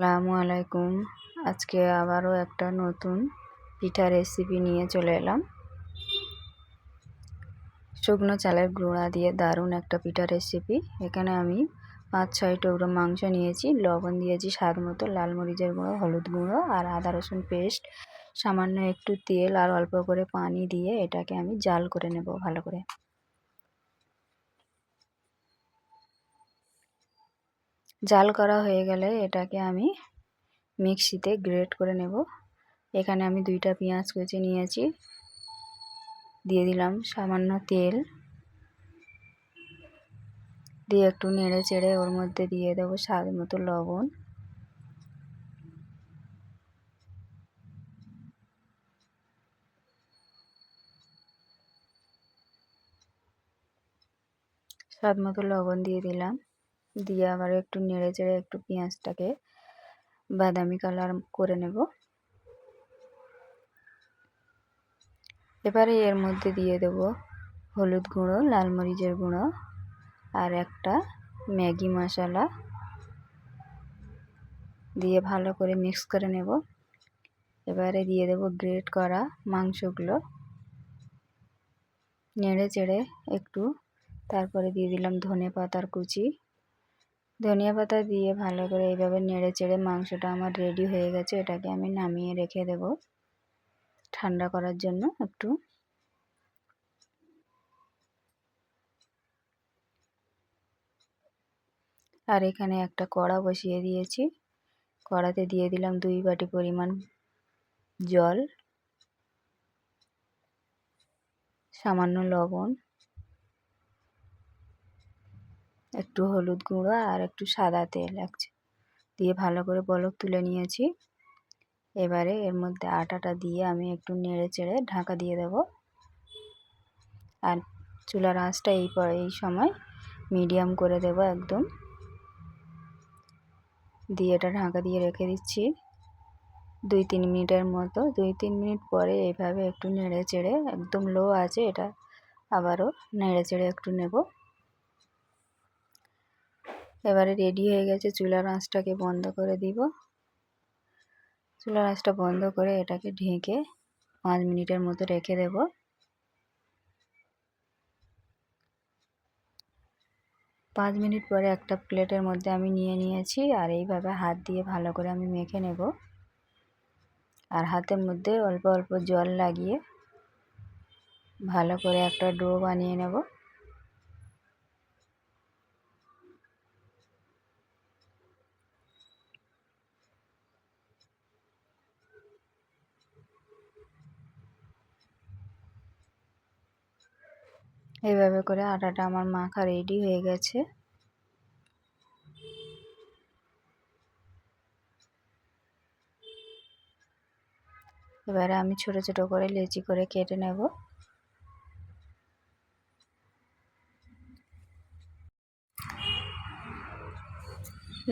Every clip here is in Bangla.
আসসালামু আলাইকুম। আজকে আবারও একটা নতুন পিঠা রেসিপি নিয়ে চলে এলাম। শুকনো চালের গুঁড়া দিয়ে দারুণ একটা পিঠা রেসিপি এখানে আমি পাঁচ ছয় টুকরো মাংস নিয়েছি, লবণ দিয়েছি স্বাদ মতো, লাল মরিচের গুঁড়ো, হলুদ গুঁড়ো আর আদা রসুন পেস্ট। সামান্য একটু তেল আর অল্প করে পানি দিয়ে এটাকে আমি জাল করে নেব ভালো করে। জাল করা হয়ে গেলে এটাকে আমি মিক্সিতে গ্রেট করে নেব। এখানে আমি দুইটা পেঁয়াজ কুচি নিয়েছি। দিয়ে দিলাম সামান্য তেল। দিয়ে একটু নেড়ে চেড়ে ওর মধ্যে দিয়ে দেবো স্বাদ মতো লবণ। স্বাদ মতো লবণ দিয়ে দিলাম। দিয়ে আবার একটু নেড়ে চেড়ে একটু পেঁয়াজটাকে বাদামি কালার করে নেব। এবারে এর মধ্যে দিয়ে দেব হলুদ গুঁড়ো, লাল মরিচের গুঁড়ো আর একটা ম্যাগি মশলা। দিয়ে ভালো করে মিক্স করে নেব। এবারে দিয়ে দেব গ্রেট করা মাংসগুলো। নেড়ে চেড়ে একটু তারপরে দিয়ে দিলাম ধনে পাতার কুচি। ধনিয়া পাতা দিয়ে ভালো করে এইভাবে নেড়ে চেড়ে মাংসটা আমার রেডি হয়ে গেছে, এটাকে আমি নামিয়ে রেখে দেব ঠান্ডা করার জন্য একটু। আর এখানে একটা কড়া বসিয়ে দিয়েছি, কড়াতে দিয়ে দিলাম দুই বাটি পরিমাণ জল, সামান্য লবণ। একটু হলুদ গুঁড়ো আর একটু সাদা তেল লাগছে। দিয়ে ভালো করে বলক তুলে নিয়েছি। এবারে এর মধ্যে আটাটা দিয়ে আমি একটু নেড়ে চেড়ে ঢাকা দিয়ে দেব। আর চুলার আঁচটা এই পর এই সময় মিডিয়াম করে দেব একদম। দিয়ে এটা ঢাকা দিয়ে রেখে দিচ্ছি। দুই তিন মিনিটের মতো। দুই তিন মিনিট পরে এইভাবে একটু নেড়ে চেড়ে, একদম লো আছে এটা, আবারও নেড়ে চেড়ে একটু নেব। এবারে রেডি হয়ে গেছে, চুলার আঁচটাকে বন্ধ করে দিব। চুলার আঁচটা বন্ধ করে এটাকে ঢেকে পাঁচ মিনিটের মতো রেখে দেব। পাঁচ মিনিট পরে একটা প্লেটের মধ্যে আমি নিয়ে নিয়েছি আর এইভাবে হাত দিয়ে ভালো করে আমি মেখে নেব। আর হাতের মধ্যে অল্প অল্প জল লাগিয়ে ভালো করে একটা ডো বানিয়ে নেব। এইভাবে করে আটাটা আমার মাখা রেডি হয়ে গেছে। এবারে আমি ছোট ছোট করে লেচি করে কেটে নেব।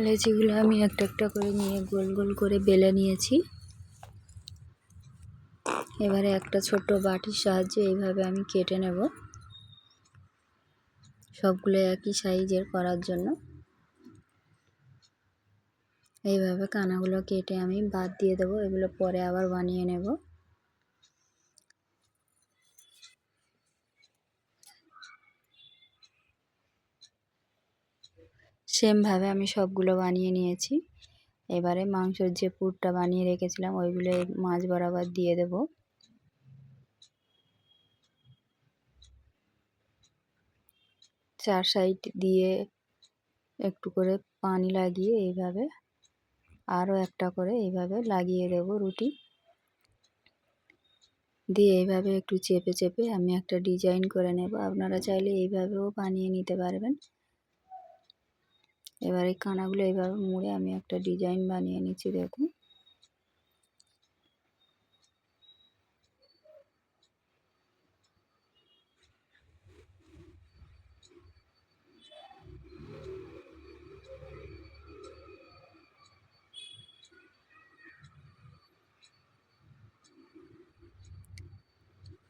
লেচিগুলো আমি একটা একটা করে নিয়ে গোল গোল করে বেলে নিয়েছি। এবারে একটা ছোট বাটির সাহায্যে এইভাবে আমি কেটে নেব। সবগুলো একই সাইজের করার জন্য। এইভাবে কানাগুলো কেটে আমি বাদ দিয়ে দেবো, এগুলো পরে আবার বানিয়ে নেব। সেমভাবে আমি সবগুলো বানিয়ে নিয়েছি। এবারে মাংসের যে পুরটা বানিয়ে রেখেছিলাম, ওইগুলো মাছ বরাবর দিয়ে দেব। চার সাইড দিয়ে একটু করে পানি লাগিয়ে এইভাবে আরও একটা করে এইভাবে লাগিয়ে দেব রুটি। দিয়ে এইভাবে একটু চেপে চেপে আমি একটা ডিজাইন করে নেব। আপনারা চাইলে এইভাবেও বানিয়ে নিতে পারবেন। এবার এই কানাগুলো এইভাবে মুড়ে আমি একটা ডিজাইন বানিয়ে নিচ্ছি, দেখুন।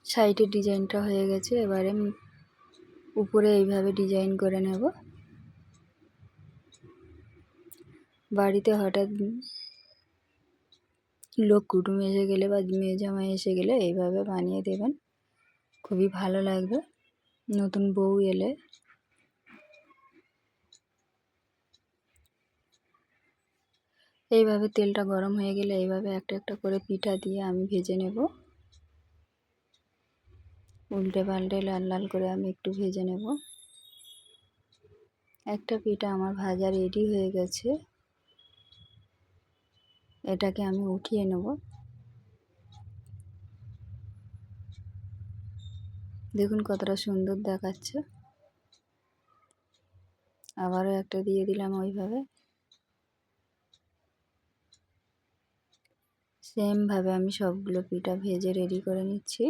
সাইডের ডিজাইনটা হয়ে গেছে, এবারে উপরে এইভাবে ডিজাইন করে নেব। বাড়িতে হঠাৎ লোক কুটুম এসে গেলে বা মেয়ে জামাই এসে গেলে এইভাবে বানিয়ে দেবেন, খুবই ভালো লাগবে। নতুন বউ এলে এইভাবে তেলটা গরম হয়ে গেলে এইভাবে একটা একটা করে পিঠা দিয়ে আমি ভেজে নেব। উল্টে পাল্টে লাল লাল করে আমি একটু ভেজে নেব। একটা পিঠা আমার ভাজা রেডি হয়ে গেছে। এটাকে আমি উঠিয়ে নেব। দেখুন কতটা সুন্দর দেখাচ্ছে। আবারও একটা দিয়ে দিলাম ওইভাবে। সেমভাবে আমি সবগুলো পিঠা ভেজে রেডি করে নিচ্ছি।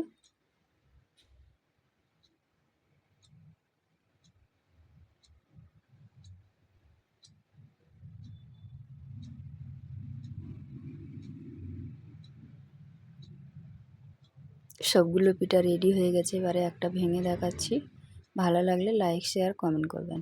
সবগুলো পিঠা রেডি হয়ে গেছে। এবারে একটা ভেঙে দেখাচ্ছি। ভালো লাগলে লাইক শেয়ার কমেন্ট করবেন।